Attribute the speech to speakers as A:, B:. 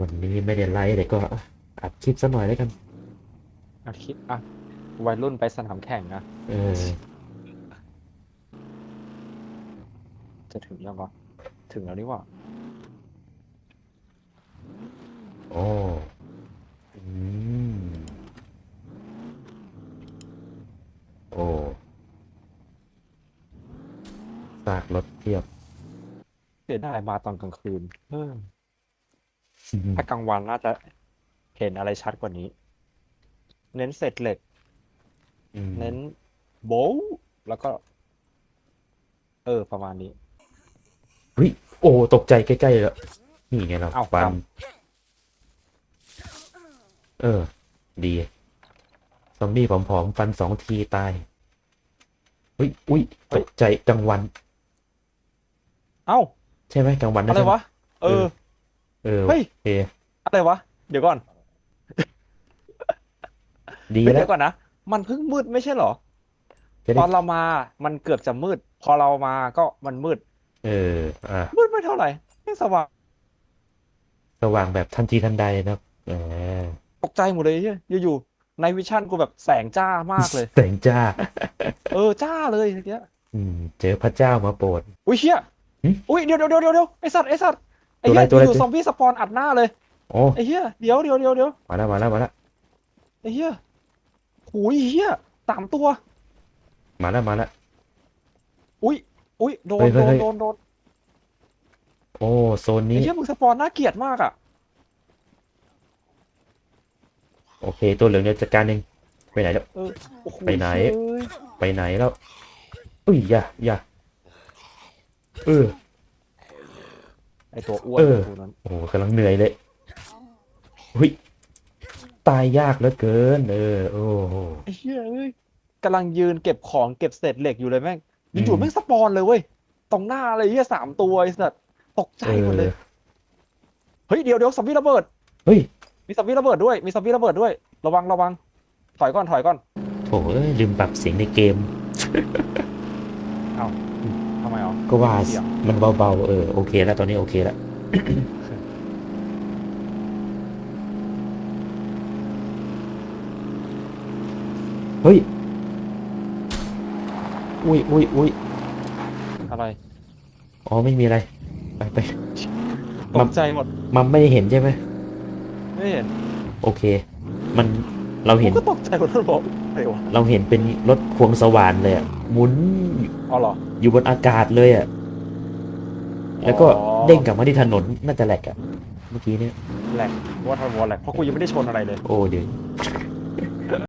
A: วันนี้ไม่ได้ไลฟ์แต่ก็อัดคลิปสักหน่อยแล้วกัน
B: อะคิดอะวัยรุ่นไปสนามแข่งนะ
A: เออ
B: จะถึงยังวะถึงแล้วนี่หว่า
A: โอ้อืมโอ้ซากรถเทียบ
B: เสียดายมาตอนกลางคืนเออ ถ้ากลางวันน่าจะเห็นอะไรชัดกว่านี้ เน้นเศษเหล็ก
A: อืม
B: เน้นโบว์แล้วก็ เออ ประมาณนี้
A: เฮ้ย โอ้ ตกใจใกล้ๆแล้ว นี่ไงเรา
B: เอ้า
A: ฟัน
B: ครับ
A: เออ ดี ซอมบี้ผอมๆฟันสองทีตาย เฮ้ย อุ้ย ตกใจกลางวัน
B: เอ้า
A: ใช่ไหมกลางวันนะ
B: อะไร
A: ใช่ไหม
B: วะ เออ
A: เออ
B: เฮ้ย
A: โอเค
B: อะไรวะ เดี๋ยวก่อน
A: ดี
B: เฮ้ย
A: แล้
B: เดี๋
A: ว
B: ยวก่อนนะ มันเพิ่งมืดไม่ใช่เหรอ
A: จะ
B: ต
A: ได้
B: อนเรามามันเกือบจะมืด พอเรามาก็มันมืด
A: เออ อะ
B: มืดไม่เท่าไหร่ไม่สว่าง
A: สว่างแบบทันทีทันใดนะครับเออ
B: ตกใจหมดเลยเหี้ยอยู่ๆในวิชั่นกูแบบแสงจ้ามากเลย
A: แสงจ้า
B: เออจ้าเลยเนี้ย
A: อืม เจอพระเจ้ามาโปรด
B: อุ้ยเชี่ย
A: หึ
B: อุ้ยเดี๋ยวเดี๋ยวเดี๋ยวเดี๋ยวไอสัตว์ไอสัตว์ ไอ
A: ตัวอะไร
B: เหี้ย
A: ตัวอะไร
B: อยู่ๆซอมบี้สปอนอัดหน้าเลย
A: โอ้
B: ไอเหี้ยเดี๋ยวเดี๋ยวเดี๋ยวเดี๋ยว
A: มาแล้วมาแล้วมาแล้ว
B: ไอเหี้ยหูยเหี้ยสามตัว
A: มาแล้วมาแล้ว
B: อุ้ยอุ้ยโดน
A: เฮ้ย
B: โด
A: เฮ้
B: น
A: ย
B: โดนโดน
A: โอ้โซน
B: ไอ
A: นี้
B: เหี้ยมึงสปอนน่าเกลียดมากอะ
A: โอเค ตัวเหลืองเดี๋ยวจัดการเองไปไหนแล้ว
B: เออโอ้โห
A: ไปไหน
B: เฮ้ย
A: ไปไหนแล้วอุ้ยอย่าอย่าเออ
B: ไอตัวอ้วน
A: เออ
B: ตัวนั้น
A: โอ้โหกำลังเหนื่อยเลยเฮ้ยตายยากเหลือเกิน เออ โอ้โห
B: ไอเหี้ยเอ้ยกำลังยืนเก็บของเก็บเศษเหล็กอยู่เลยแม่ง
A: อื
B: อยู่
A: ม
B: ๆแม่งสปอนเลยเว้ยตรงหน้าอะไรเหี้ยสามตัวไอสัตว์ตกใจ
A: เอ
B: หมดเลย
A: อ
B: เฮ้ยเดี๋ยวเดี๋ยวซอมบี้ระเบิด
A: เฮ้ย
B: มีซอมบี้ระเบิดด้วยมีซอมบี้ระเบิดด้วย ระวังระวัง ถอยก่อนถอยก่อน
A: โถเอ้ยลืมปรับเสียงในเกม
B: ทำไมอะ
A: ก็ว่า
B: เสียง
A: มันเบาๆเออโอเคแล้วตอนนี้โอเคแล้วเฮ้ย อุ้ยอุ้ยอุ้ย
B: อะไร
A: อ๋อ ไม่มีอะไร ไปไป
B: ต
A: มัน
B: กใจหมด
A: มันไม่ได้เห็นใช่ไหม
B: ไม่เห็น
A: โอเค มัน เรา
B: ผ
A: เห็
B: ม
A: น
B: ก็ตกใจหมดแล้วบอกอะไรวะ
A: เราเห็นเป็นรถควงสว่านเลยอะหมุน
B: อ๋อเหรอ
A: อยู่บนอากาศเลยอะแล้วก็
B: อ๋อ
A: เด้งกลับมาที่ถนนน่าจะแหลกอะเมื่อกี้เนี่ย
B: แหลกว่าทวอแหลกเพราะกูยังไม่ได้ชนอะไรเลย
A: โอ้เดี๋ยว